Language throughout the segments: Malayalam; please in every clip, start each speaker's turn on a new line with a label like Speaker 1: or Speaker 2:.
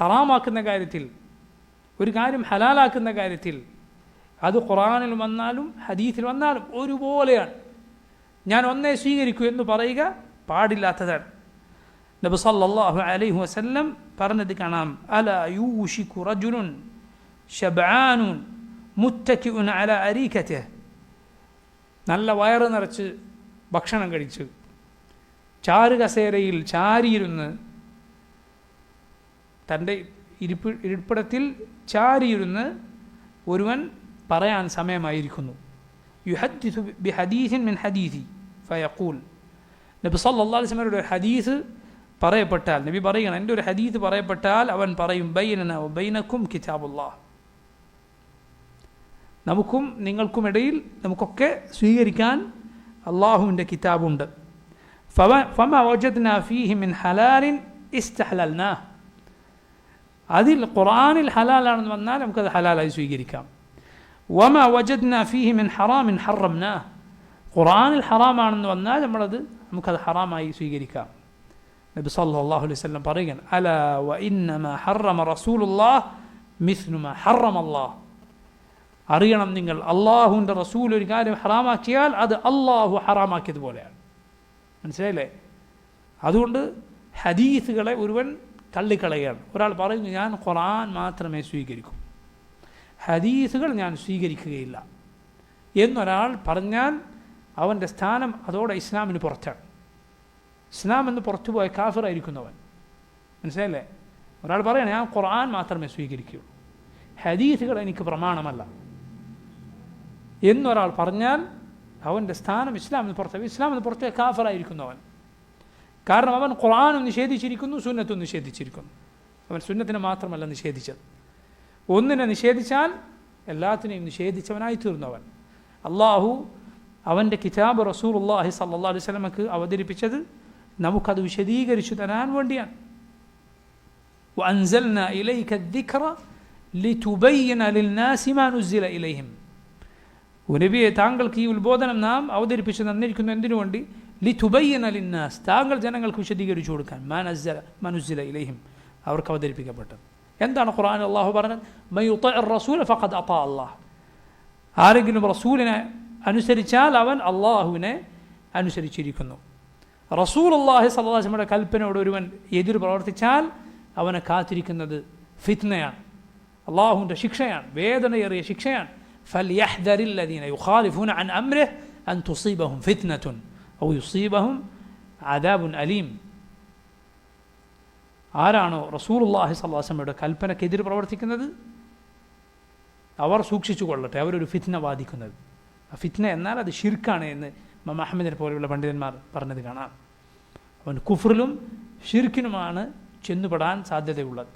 Speaker 1: ഹറാമാക്കുന്ന കാര്യത്തിൽ ഒരു കാര്യം ഹലാലാക്കുന്ന കാര്യത്തിൽ അത് ഖുറാനിൽ വന്നാലും ഹദീസിൽ വന്നാലും ഒരുപോലെയാണ്. ഞാൻ ഒന്നേ സ്വീകരിക്കൂ എന്ന് പറയുക പാടില്ലാത്തതാണ്. നബി സല്ലല്ലാഹു അലൈഹി വസല്ലം പറഞ്ഞത് കാണാം അല യൂഷിക്കു റജുലുൻ ഷബാനുൻ മുറ്റുൻ അല അരീക്കത്തെ നല്ല വയറ് നിറച്ച് ഭക്ഷണം കഴിച്ച് ചാറുകസേരയിൽ ചാരിയിരുന്ന് തന്റെ ഇരിപ്പ് ഇരിപ്പിടത്തിൽ ചാരിയിരുന്ന് ഒരുവൻ പറയാൻ സമയമായിരിക്കുന്നു. യുഹദ്ദിസു ബി ഹദീസിൻ മിൻ ഹദീസി ഫയഖൂൽ. നബി സല്ലല്ലാഹു അലൈഹി ഒരു ഹദീസ് പറയപ്പെട്ടാൽ നബി പറയുകയാണ് എന്റെ ഒരു ഹദീസ് പറയപ്പെട്ടാൽ അവൻ പറയും ബൈനന ബൈനക്കും കിതാബുള്ള നമുക്കും നിങ്ങൾക്കുമിടയിൽ നമുക്കൊക്കെ സ്വീകരിക്കാൻ അള്ളാഹുവിന്റെ കിതാബുണ്ട്. ഫമ ഫമ വജദ്ന ഫീഹി മിൻ ഹലാലിൻ ഇസ്തഹലൽനാ. അതിൽ ഖുറാനിൽ ഹലാലാണെന്ന് വന്നാൽ നമുക്കത് ഹലാലായി സ്വീകരിക്കാം. വമ വജദ്ന ഫീഹി മിൻ ഹറാമിൻ ഹറംന. ഖുറാനിൽ ഹറാമാണെന്ന് വന്നാൽ നമ്മളത് നമുക്കത് ഹറാമായി സ്വീകരിക്കാം. നബി സല്ലല്ലാഹു അലൈഹി വസല്ലം പറയുകയാണ് അല വ ഇന്നമ ഹറമ റസൂലുള്ളാഹ് മിസ്നുമ ഹറം അല്ലാഹ് അറിയണം നിങ്ങൾ അള്ളാഹുവിന്റെ റസൂൽ ഒരു കാര്യം ഹറാമാക്കിയാൽ അത് അള്ളാഹു ഹറാമാക്കിയതുപോലെയാണ് മനസ്സിലായില്ലേ? അതുകൊണ്ട് ഹദീസുകളെ ഒരുവൻ തള്ളിക്കളയുകയാണ് ഒരാൾ പറയുന്നു ഞാൻ ഖുറാൻ മാത്രമേ സ്വീകരിക്കൂ. ഹദീസുകൾ ഞാൻ സ്വീകരിക്കുകയില്ല. എന്നൊരാൾ പറഞ്ഞാൽ അവന്റെ സ്ഥാനം അതോടെ ഇസ്ലാമിന് പുറത്താണ്. ഇസ്ലാം എന്ന് പുറത്തു പോയ കാഫിറായിരിക്കുന്നവൻ മനസ്സിലായില്ലേ? ഒരാൾ പറയണം ഞാൻ ഖുർആൻ മാത്രമേ സ്വീകരിക്കുകയുള്ളൂ ഹദീസുകൾ എനിക്ക് പ്രമാണമല്ല. എന്നൊരാൾ പറഞ്ഞാൽ അവന്റെ സ്ഥാനം ഇസ്ലാമിന് പുറത്ത് ഇസ്ലാമിന് പുറത്തെ കാഫറായിരിക്കുന്നവൻ കാരണം അവൻ ഖുർആാനും നിഷേധിച്ചിരിക്കുന്നു സുന്നത്തും നിഷേധിച്ചിരിക്കുന്നു അവൻ സുന്നത്തിനെ മാത്രമല്ല നിഷേധിച്ചത് ഒന്നിനെ നിഷേധിച്ചാൽ എല്ലാത്തിനെയും നിഷേധിച്ചവനായി തീർന്നവൻ അള്ളാഹു അവൻ്റെ കിതാബ് റസൂൽ അള്ളാഹി സല്ലാ അലൈഹി സ്വലമക്ക് അവതരിപ്പിച്ചത് നമുക്കത് വിശദീകരിച്ചു തരാൻ വേണ്ടിയാണ് وأنزلنا إليك الذكر لتبين للناس ما نزل إليهم നബിയെ താങ്കൾക്ക് ഈ ഉത്ബോധനം നാം അവതരിപ്പിച്ച് തന്നിരിക്കുന്നു എന്തിനു വേണ്ടി ലിതുബയ്യൻ അലിന്നാസ് താങ്കൾ ജനങ്ങൾക്ക് വിശദീകരിച്ചു കൊടുക്കാൻ. മാനസ്സല മനുസില ഇലഹിം അവർക്ക് അവതരിപ്പിക്കപ്പെട്ടത്. എന്താണ് ഖുർആൻ അള്ളാഹു പറഞ്ഞത്? മയുത്ത റസൂല ഫഖദ് അപ്പ അള്ളാഹ് ആരെങ്കിലും റസൂലിനെ അനുസരിച്ചാൽ അവൻ അള്ളാഹുവിനെ അനുസരിച്ചിരിക്കുന്നു. റസൂൽ അള്ളാഹി സല്ലാസ്മയുടെ കൽപ്പനയോട് ഒരുവൻ എതിർ പ്രവർത്തിച്ചാൽ അവനെ കാത്തിരിക്കുന്നത് ഫിത്നയാണ്. അള്ളാഹുവിന്റെ ശിക്ഷയാണ്. വേദനയേറിയ ശിക്ഷയാണ്. ഫൽ യഹ്ദരിൽ അദീന യുഖാലിഫൂൻ അൻ അംരഹ് അൻ തുസീബഹും ഫിത്നത്തുൻ. അവ യുസീബഹും അദാബുൻ അലീം. ആരാണോ റസൂർല്ലാഹി സ്വല്ലാസമ്മയുടെ കൽപ്പനക്കെതിരെ പ്രവർത്തിക്കുന്നത്? അവർ സൂക്ഷിച്ചു കൊള്ളട്ടെ അവരൊരു ഫിത്ന വാദിക്കുന്നത്. ആ ഫിത്ന എന്നാൽ അത് ഷിർക്കാണ് എന്ന് മഹമ്മദിനെ പോലെയുള്ള പണ്ഡിതന്മാർ പറഞ്ഞത് കാണാം. അവൻ കുഫറിലും ഷിർക്കിനുമാണ് ചെന്നുപെടാൻ സാധ്യതയുള്ളത്.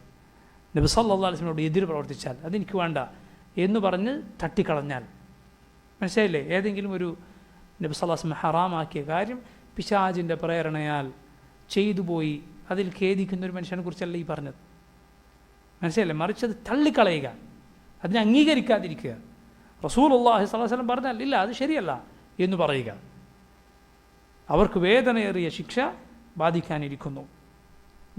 Speaker 1: നബി സല്ലാ എതിര് പ്രവർത്തിച്ചാൽ അതെനിക്ക് വേണ്ട എന്ന് പറഞ്ഞ് തട്ടിക്കളഞ്ഞാൽ. മനസ്സിലായില്ലേ? ഏതെങ്കിലും ഒരു നബി സല്ലാസ്മ ഹറാമാക്കിയ കാര്യം പിശാജിന്റെ പ്രേരണയാൽ ചെയ്തു പോയി. അതിൽ ഖേദിക്കുന്ന ഒരു മനുഷ്യനെ കുറിച്ചല്ല ഈ പറഞ്ഞത്. മനസ്സിലല്ലേ മറിച്ച് അത് തള്ളിക്കളയുക. അതിനെ അംഗീകരിക്കാതിരിക്കുക. റസൂൽ അള്ളാഹി സ്വലം പറഞ്ഞാൽ ഇല്ല അത് ശരിയല്ല എന്ന് പറയുക. അവർക്ക് വേദനയേറിയ ശിക്ഷ ബാധിക്കാനിരിക്കുന്നു.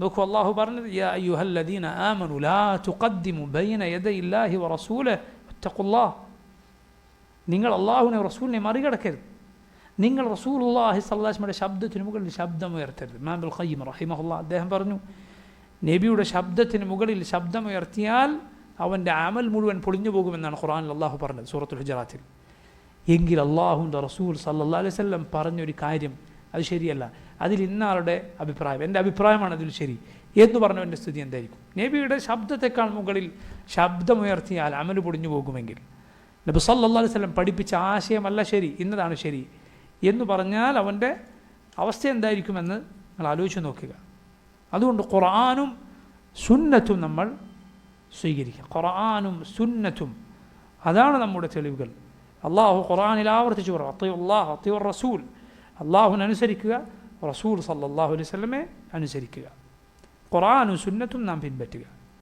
Speaker 1: നോക്കൂ അള്ളാഹു പറഞ്ഞത് യാ അയ്യുഹല്ലദീന ആമനു ലാ തുഖദ്ദിമു ബൈന യദൈ ഇല്ലാഹി വറസൂലിഹി വത്തഖുല്ലാഹ് നിങ്ങൾ അള്ളാഹുവിനെ റസൂലിനെ മറികടക്കരുത്. നിങ്ങൾ റസൂലുള്ളാഹി സല്ലാസ്മയുടെ ശബ്ദത്തിന് മുകളിൽ ശബ്ദം ശബ്ദമുയർത്തരുത് മാബുൽ ഖയ്യം റഹിമഹുല്ല അദ്ദേഹം പറഞ്ഞു നബിയുടെ ശബ്ദത്തിന് മുകളിൽ ശബ്ദം ഉയർത്തിയാൽ അവന്റെ അമൽ മുഴുവൻ പൊളിഞ്ഞു പോകുമെന്നാണ് ഖുറാനിൽ അള്ളാഹു പറഞ്ഞത് സൂറത്തുൽ ഹുജറാത്തിൽ. എങ്കിൽ അള്ളാഹുന്റെ റസൂൽ സല്ലാ അലൈഹി സ്വല്ലം പറഞ്ഞൊരു കാര്യം അത് ശരിയല്ല. അതിൽ ഇന്നാളുടെ അഭിപ്രായം എന്റെ അഭിപ്രായമാണ് അതിൽ ശരി. എന്ന് പറഞ്ഞവന്റെ സ്ഥിതി എന്തായിരിക്കും? നബിയുടെ ശബ്ദത്തെക്കാൾ മുകളിൽ ശബ്ദമുയർത്തിയാൽ അമൽ പൊടിഞ്ഞു പോകുമെങ്കിൽ. നബി സല്ലാ അലൈഹി സ്വലം പഠിപ്പിച്ച ആശയമല്ല ശരി ഇന്നതാണ് ശരി. എന്ന് പറഞ്ഞാൽ അവന്റെ അവസ്ഥ എന്തായിരിക്കുമെന്ന് നിങ്ങൾ ആലോചിച്ച് നോക്കുക. അതുകൊണ്ട് ഖുർആാനും സുന്നത്തും നമ്മൾ സ്വീകരിക്കുക ഖുർആാനും സുന്നത്തും അതാണ് നമ്മുടെ തെളിവുകൾ. അള്ളാഹു ഖുർആാനിൽ ആവർത്തിച്ചു പറയും അത്തയു അള്ളാഹ് അത്തയു റസൂൽ അള്ളാഹുവിനനുസരിക്കുക റസൂൽ സല്ലാഹു അലൈഹി സ്വലമെ അനുസരിക്കുക. ഖുർആാനും സുന്നത്തും നാം പിൻപറ്റുക.